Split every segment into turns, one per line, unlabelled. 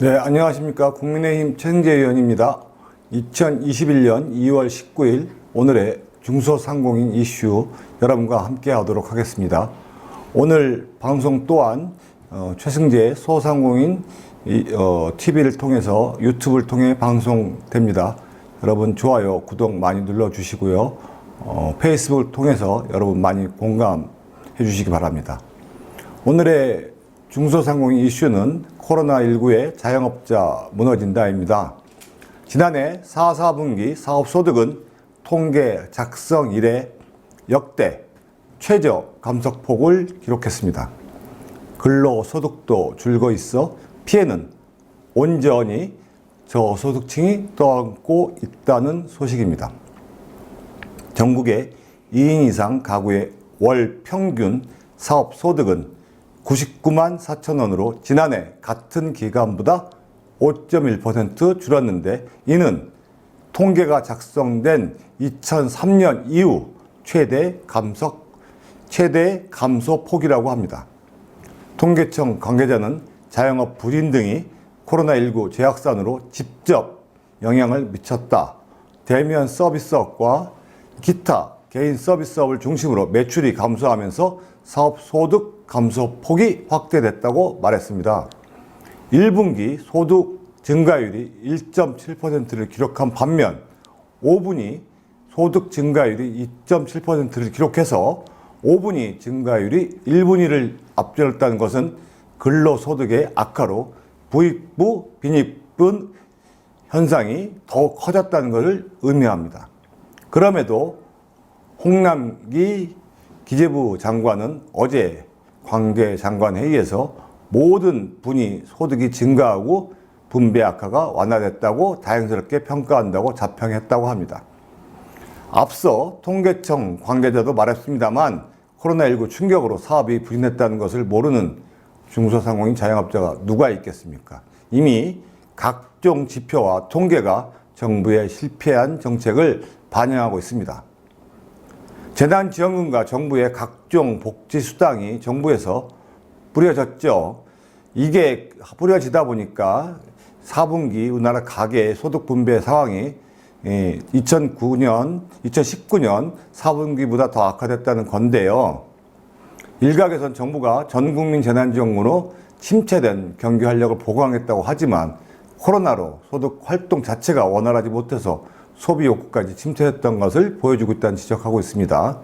네, 안녕하십니까. 국민의힘 최승재 의원입니다. 2021년 2월 19일 오늘의 중소상공인 이슈 여러분과 함께 하도록 하겠습니다. 오늘 방송 또한 어, 최승재 소상공인 이, 어, TV를 통해서 유튜브를 통해 방송됩니다. 여러분 좋아요, 구독 많이 눌러주시고요. 어, 페이스북을 통해서 여러분 많이 공감해 주시기 바랍니다. 오늘의 중소상공인 이슈는 코로나19의 자영업자 무너진다입니다. 지난해 4, 4분기 사업소득은 통계 작성 이래 역대 최저 감소폭을 기록했습니다. 근로소득도 줄고 있어 피해는 온전히 저소득층이 떠안고 있다는 소식입니다. 전국의 2인 이상 가구의 월 평균 사업 소득은 99만 4천 원으로 지난해 같은 기간보다 5.1% 줄었는데 이는 통계가 작성된 2003년 이후 최대 감소 최대 감소 폭이라고 합니다. 통계청 관계자는 자영업 불인 등이 코로나19 재확산으로 직접 영향을 미쳤다. 대면 서비스업과 기타 개인 서비스업을 중심으로 매출이 감소하면서 사업 소득 감소 폭이 확대됐다고 말했습니다. 1분기 소득 증가율이 1.7%를 기록한 반면 5분이 소득 증가율이 2.7%를 기록해서 5분위 증가율이 1분위를 앞질렀다는 것은 근로소득의 악화로 부익부 빈익분 현상이 더 커졌다는 것을 의미합니다. 그럼에도 홍남기 기재부 장관은 어제 관계 장관 회의에서 모든 분이 소득이 증가하고 분배 악화가 완화됐다고 다행스럽게 평가한다고 자평했다고 합니다. 앞서 통계청 관계자도 말했습니다만 코로나19 충격으로 사업이 부진했다는 것을 모르는 중소상공인 자영업자가 누가 있겠습니까? 이미 각종 지표와 통계가 정부의 실패한 정책을 반영하고 있습니다. 재난 지원금과 정부의 각종 복지 수당이 정부에서 뿌려졌죠. 이게 뿌려지다 보니까 4분기 우리나라 가계 소득 분배 상황이 2009년, 2019년 4분기보다 더 악화됐다는 건데요. 일각에선 정부가 전 국민 재난지원금으로 침체된 경기 활력을 보강했다고 하지만 코로나로 소득 활동 자체가 원활하지 못해서 소비 욕구까지 침체했던 것을 보여주고 있다는 지적하고 있습니다.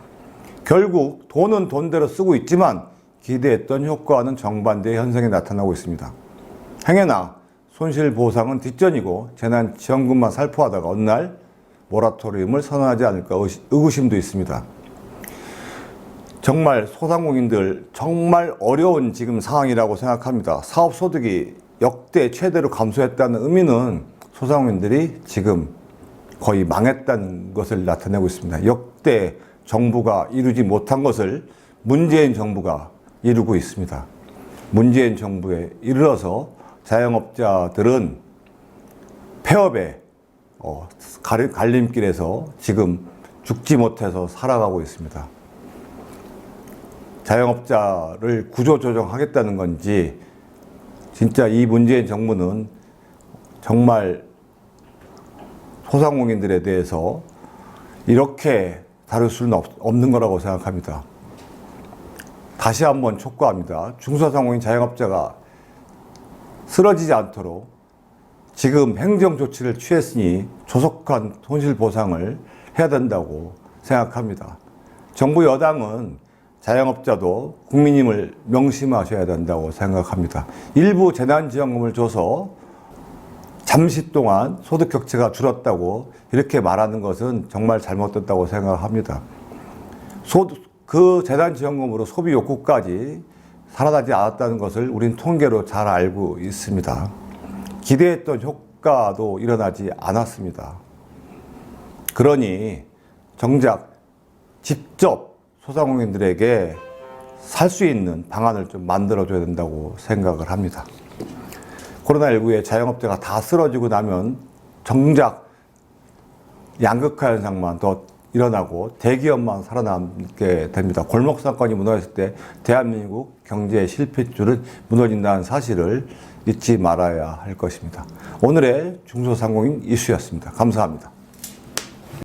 결국 돈은 돈대로 쓰고 있지만 기대했던 효과와는 정반대의 현상이 나타나고 있습니다. 행여나 손실 보상은 뒷전이고 재난지원금만 살포하다가 어느 날 모라토리움을 선언하지 않을까 의구심도 있습니다. 정말 소상공인들 정말 어려운 지금 상황이라고 생각합니다. 사업 소득이 역대 최대로 감소했다는 의미는 소상공인들이 지금 거의 망했다는 것을 나타내고 있습니다. 역대 정부가 이루지 못한 것을 문재인 정부가 이루고 있습니다. 문재인 정부에 이르러서 자영업자들은 폐업의 어, 갈림길에서 지금 죽지 못해서 살아가고 있습니다. 자영업자를 구조조정하겠다는 건지 진짜 이 문재인 정부는 정말 소상공인들에 대해서 이렇게 다룰 수는 없, 없는 거라고 생각합니다. 다시 한번 촉구합니다. 중소상공인 자영업자가 쓰러지지 않도록 지금 행정 조치를 취했으니 조속한 손실 보상을 해야 된다고 생각합니다. 정부 여당은 자영업자도 국민임을 명심하셔야 된다고 생각합니다. 일부 재난지원금을 줘서 잠시 동안 소득 격차가 줄었다고 이렇게 말하는 것은 정말 잘못됐다고 생각합니다. 소득, 그 재난지원금으로 소비 욕구까지 살아나지 않았다는 것을 우린 통계로 잘 알고 있습니다. 기대했던 효과도 일어나지 않았습니다. 그러니 정작 직접 소상공인들에게 살 수 있는 방안을 좀 만들어줘야 된다고 생각을 합니다. 코로나19에 자영업자가 다 쓰러지고 나면 정작 양극화 현상만 더 일어나고 대기업만 살아남게 됩니다. 골목 상권이 무너졌을 때 대한민국 경제의 실패줄은 무너진다는 사실을 잊지 말아야 할 것입니다. 오늘의 중소상공인 이슈였습니다. 감사합니다.